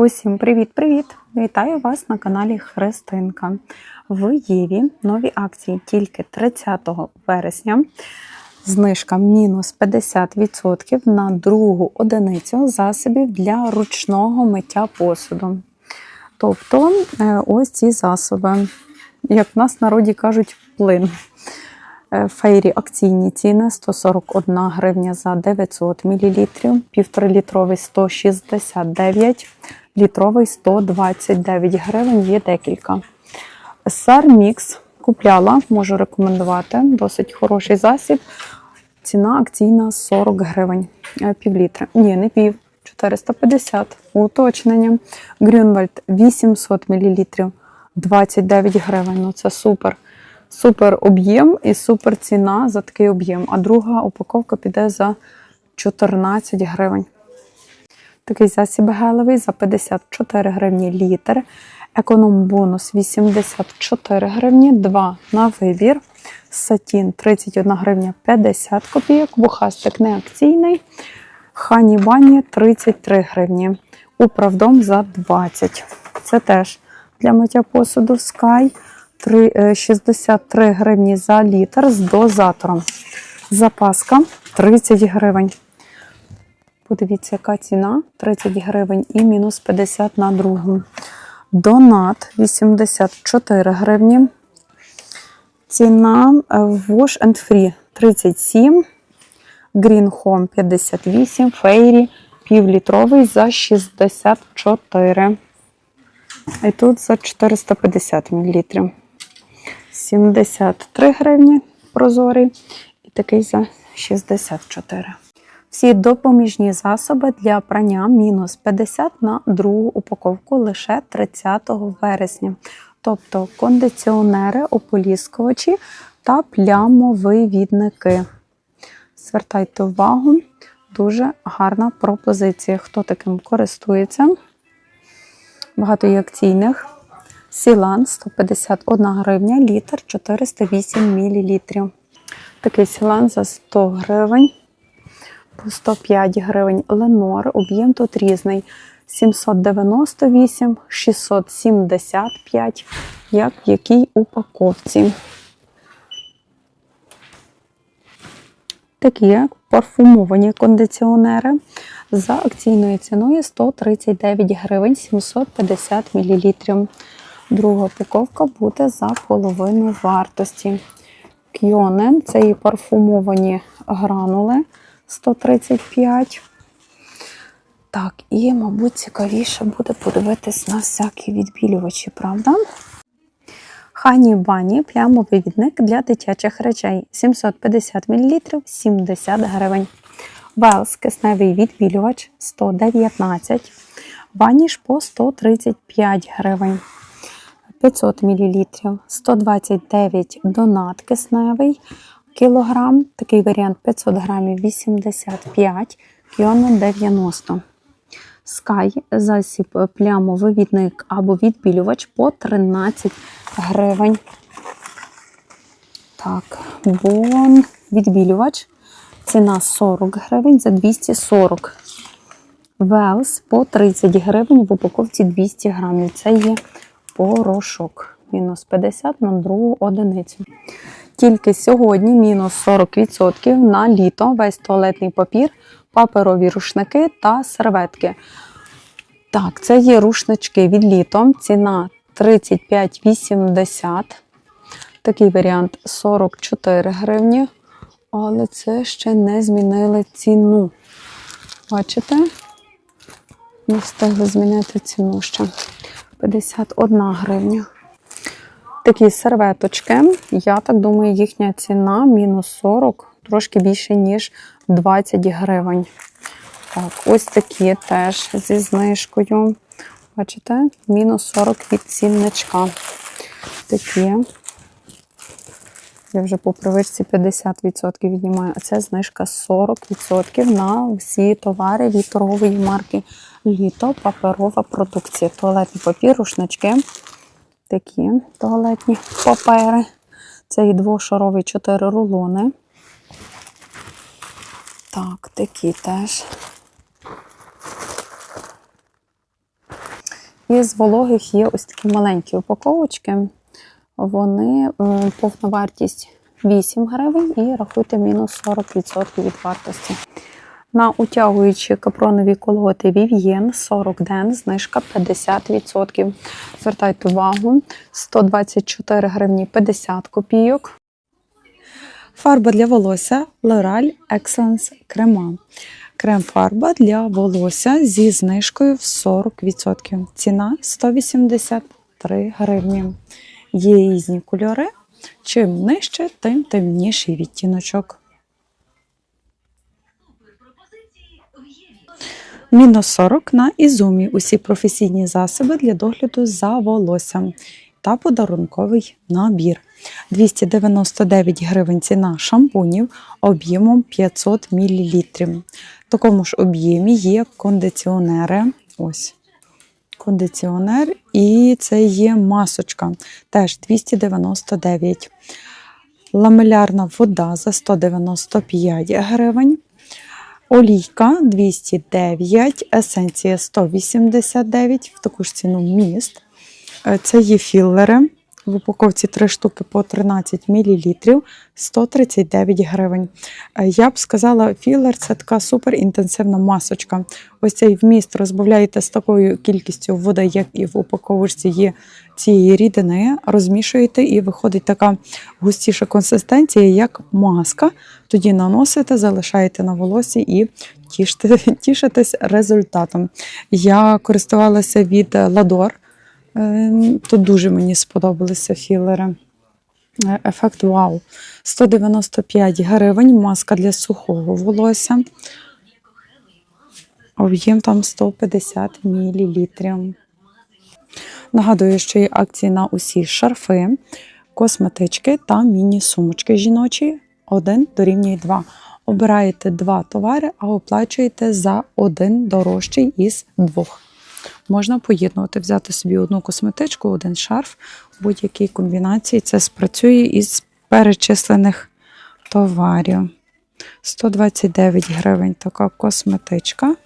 Усім привіт-привіт! Вітаю вас на каналі Христинка. В Єві нові акції тільки 30 вересня. Знижка мінус 50% на другу одиницю засобів для ручного миття посуду. Тобто е, ось ці засоби, як в нас в народі кажуть, плин. Е, Фейрі акційні ціни 141 гривня за 900 мл, 1,5 літровий 169, літровий 129 гривень, є декілька. Сармікс купляла, можу рекомендувати, досить хороший засіб. Ціна акційна 40 гривень, е, пів літра. Ні, не пів, 450. Уточнення. Грюнвальд 800 мл, 29 гривень. Ну це супер. Супер об'єм і супер ціна за такий об'єм. А друга упаковка піде за 14 гривень. Такий засіб гелевий за 54 гривні літр. Економ бонус 84 гривні, 2 на вибір. Сатін 31 гривня 50 копійок. Вухастик не акційний. Хані бані 33 гривні. Управдом за 20. Це теж для миття посуду Sky. Три- е, 63 гривні за літр з дозатором. Запаска 30 гривень. Подивіться, яка ціна 30 гривень і мінус 50 на другу. Донат 84 гривні. Ціна Wash and Free 37. Green Home 58. Fairy півлітровий за 64. І тут за 450 мл. 73 гривні прозорий і такий за 64. Всі допоміжні засоби для прання мінус 50 на другу упаковку лише 30 вересня. Тобто кондиціонери, ополіскувачі та плямовивідники. Звертайте увагу, дуже гарна пропозиція. Хто таким користується? Багато є акційних. Сілан 151 гривня, літр 408 мл. Такий сілан за 100 гривень, по 105 гривень. Ленор, об'єм тут різний. 798, 675, як в якій упаковці. Такі парфумовані кондиціонери за акційною ціною 139 гривень 750 мл. Друга упаковка буде за половину вартості. Кьонен це і парфумовані гранули 135. Так, і, мабуть, цікавіше буде подивитись на всякі відбілювачі, правда? Хані Бані плямовий відник для дитячих речей 750 мл 70 гривень. Велс кисневий відбілювач 119 Ваніш по 135 гривень. 500 мл 129 донат кисневий кілограм. Такий варіант 500 грамів 85 кіоно 90. Sky засіб плямовивідник або відбілювач по 13 гривень. Так, бон відбілювач. Ціна 40 гривень за 240. Велс по 30 гривень в упаковці 200 грамів. Це є порошок. Мінус 50 на другу одиницю. Тільки сьогодні мінус 40% на літо, весь туалетний папір, паперові рушники та серветки. Так, це є рушнички від літо. Ціна 35,80. Такий варіант 44 гривні. Але це ще не змінили ціну. Бачите? Не встигли змінити ціну ще. 51 гривня. Такі серветочки. Я так думаю, їхня ціна мінус 40, трошки більше, ніж 20 гривень. Так, ось такі теж зі знижкою. Бачите, мінус 40 від цінничка. Такі. Я вже по привичці 50% віднімаю, а це знижка 40% на всі товари від марки Літо, паперова продукція. Туалетний папір, рушнички. Такі туалетні папери. Це і двошарові 4 рулони. Так, такі теж. Із вологих є ось такі маленькі упаковочки. Вони повна вартість 8 гривень і рахуйте мінус 40% від вартості. На утягуючі капронові колготи Vivien 40 ден, знижка 50%. Звертайте увагу, 124 гривні 50 копійок. Фарба для волосся L'Oreal Excellence Crema. Крем-фарба для волосся зі знижкою в 40%. Ціна 183 гривні. Є різні кольори. Чим нижче, тим темніший відтіночок. Мінус 40 на Ізумі. Усі професійні засоби для догляду за волоссям та подарунковий набір. 299 гривень ціна шампунів об'ємом 500 мл. В такому ж об'ємі є кондиціонери. Ось. Кондиціонер і це є масочка. Теж 299. Ламелярна вода за 195 гривень. Олійка 209, есенція 189, в таку ж ціну міст. Е, Це є філери. В упаковці 3 штуки по 13 мл, 139 гривень. Е, Я б сказала, філер це така суперінтенсивна масочка. Ось цей вміст розбавляєте з такою кількістю води, як і в упаковочці є цієї рідини, розмішуєте і виходить така густіша консистенція, як маска. Тоді наносите, залишаєте на волосі і тішитесь результатом. Я користувалася від Ладор. Ем, Тут дуже мені сподобалися філери. Е, Ефект вау. 195 гривень, маска для сухого волосся. Об'єм там 150 мл. Нагадую, що є акції на усі шарфи, косметички та міні-сумочки жіночі. Один дорівнює 2. Обираєте два товари, а оплачуєте за один дорожчий із двох. Можна поєднувати, взяти собі одну косметичку, один шарф у будь-якій комбінації. Це спрацює із перечислених товарів. 129 гривень така косметичка.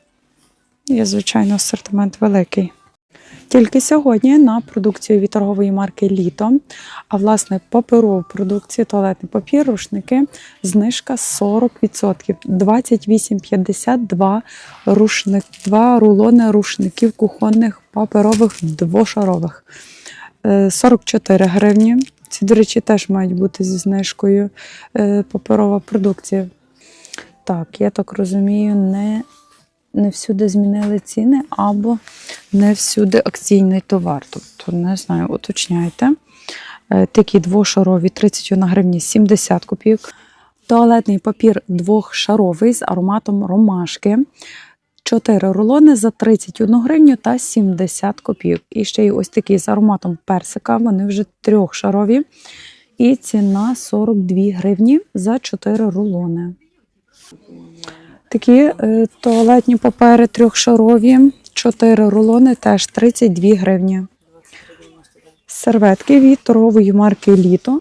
Є, звичайно, асортимент великий. Тільки сьогодні на продукцію від торгової марки Літо, а власне паперову продукцію, туалетний папір, рушники, знижка 40%. 28,52 рушник, рулони рушників кухонних паперових двошарових. Е, 44 гривні. Ці, до речі, теж мають бути зі знижкою е, паперова продукція. Так, я так розумію, не, не всюди змінили ціни або не всюди акційний товар. Тобто, не знаю, уточняйте. Е, Такі двошарові 31 гривні 70 копійок. Туалетний папір двохшаровий з ароматом ромашки. 4 рулони за 31 гривню та 70 копійок. І ще й ось такі з ароматом персика. Вони вже трьохшарові. І ціна 42 гривні за 4 рулони. Такі е, туалетні папери трьохшарові, 4 рулони теж 32 гривні. Серветки від торгової марки Літо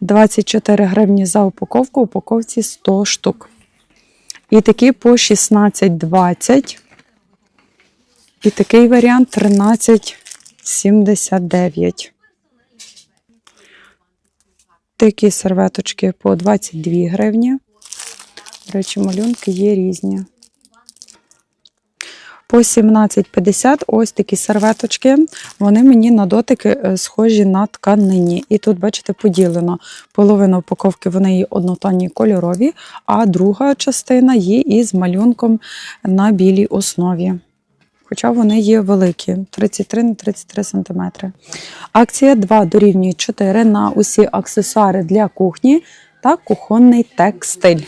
24 гривні за упаковку, упаковці 100 штук. І такі по 16,20. І такий варіант 13,79. Такі серветочки по 22 гривні. До речі, малюнки є різні. По 17,50 ось такі серветочки. Вони мені на дотики е, схожі на тканині. І тут, бачите, поділено. Половина упаковки вони є однотонні кольорові, а друга частина є із малюнком на білій основі. Хоча вони є великі 33 на 33 см. Акція 2 дорівнює 4 на усі аксесуари для кухні та кухонний текстиль.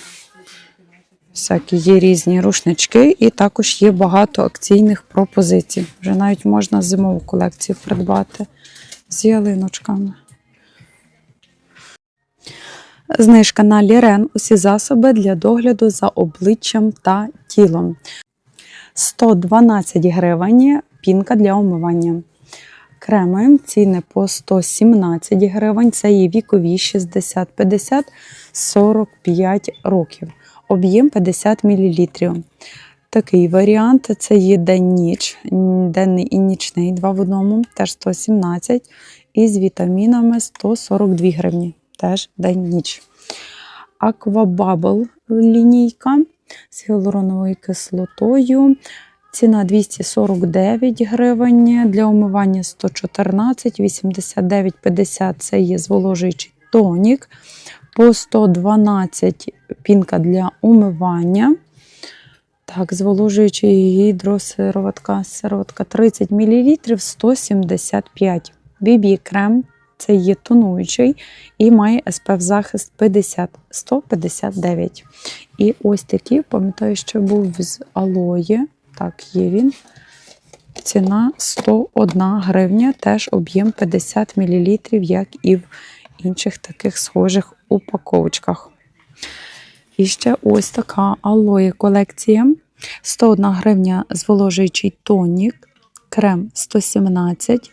Всякі є різні рушнички, і також є багато акційних пропозицій. Вже навіть можна зимову колекцію придбати з ялиночками. Знижка на Лірен усі засоби для догляду за обличчям та тілом. 112 гривень пінка для умивання. Креми ціни по 117 гривень. Це є вікові 60, 50, 45 років. Об'єм 50 мл. такий варіант. Це є день-ніч, денний і нічний, два в одному, теж 117. І з вітамінами 142 гривні, теж день-ніч. Аквабабл лінійка з гіалуроновою кислотою. Ціна 249 гривень, для умивання 114, 89,50 це є зволожуючий тонік, по 112 пінка для умивання. Так, зволожуючий гідросироватка, сироватка 30 мл 175. BB крем це є тонуючий і має SPF захист 50 159. І ось такий, пам'ятаю, що був з алої. Так, є він. Ціна 101 гривня, теж об'єм 50 мл, як і в інших таких схожих упаковочках. І ще ось така алоє колекція. 101 гривня зволожуючий тонік, крем 117,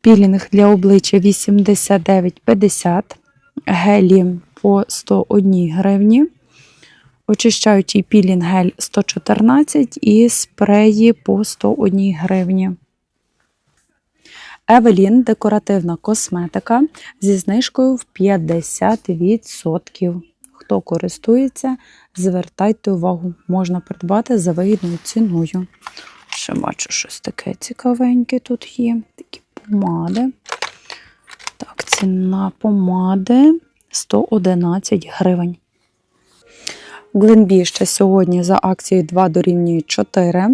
пілінг для обличчя 89,50, гелі по 101 гривні. Очищаючий пілінг гель 114 і спреї по 101 гривні. Евелін декоративна косметика зі знижкою в 50%. Хто користується, звертайте увагу, можна придбати за вигідною ціною. Ще бачу щось таке цікавеньке тут є. Такі помади. Так, ціна помади 111 гривень. Гленбі ще сьогодні за акцією 2 дорівнює 4.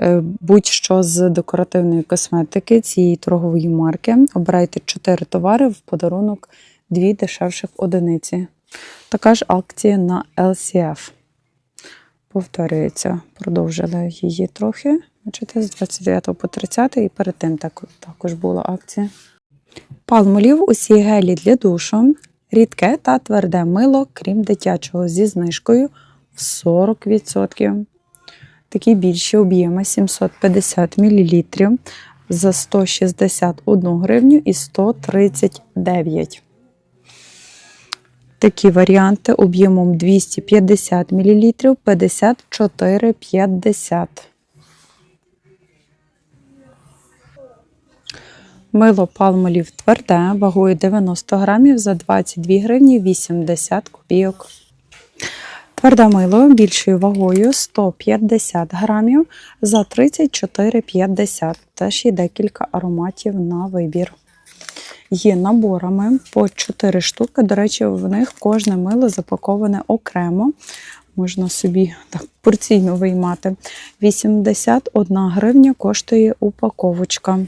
Е, Будь-що з декоративної косметики цієї торгової марки. Обирайте 4 товари в подарунок 2 дешевших одиниці. Така ж акція на LCF. Повторюється, продовжили її трохи. Бачите, з 29 по 30 і перед тим так- також була акція. Палмолів усі гелі для душу, рідке та тверде мило, крім дитячого, зі знижкою в 40%. Такі більші об'єми 750 мл за 161 гривню і 139. Такі варіанти об'ємом 250 мл 54,50. Мило палмолів тверде, вагою 90 грамів за 22 гривні 80 копійок. Тверде мило більшою вагою 150 грамів за 34,50. Теж є декілька ароматів на вибір. Є наборами по 4 штуки. До речі, в них кожне мило запаковане окремо. Можна собі так порційно виймати. 81 гривня коштує упаковочка.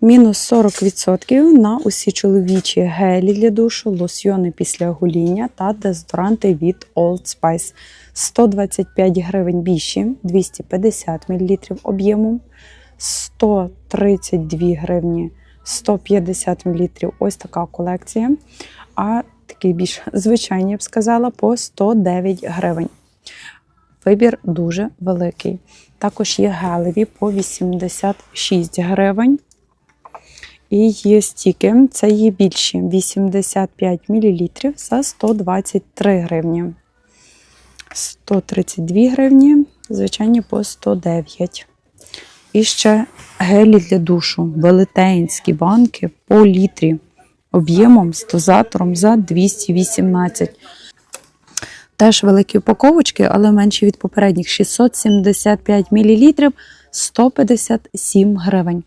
Мінус 40% на усі чоловічі гелі для душу, лосьйони після гоління та дезодоранти від Old Spice. 125 гривень більші, 250 мл об'єму, 132 гривні, 150 мл. Ось така колекція. А такий більш звичайний, я б сказала, по 109 гривень. Вибір дуже великий. Також є гелеві по 86 гривень. І є стіки, це є більші 85 мл за 123 гривні. 132 гривні, звичайні по 109. І ще гелі для душу, велетенські банки по літрі, об'ємом з дозатором за 218. Теж великі упаковочки, але менші від попередніх 675 мл 157 гривень.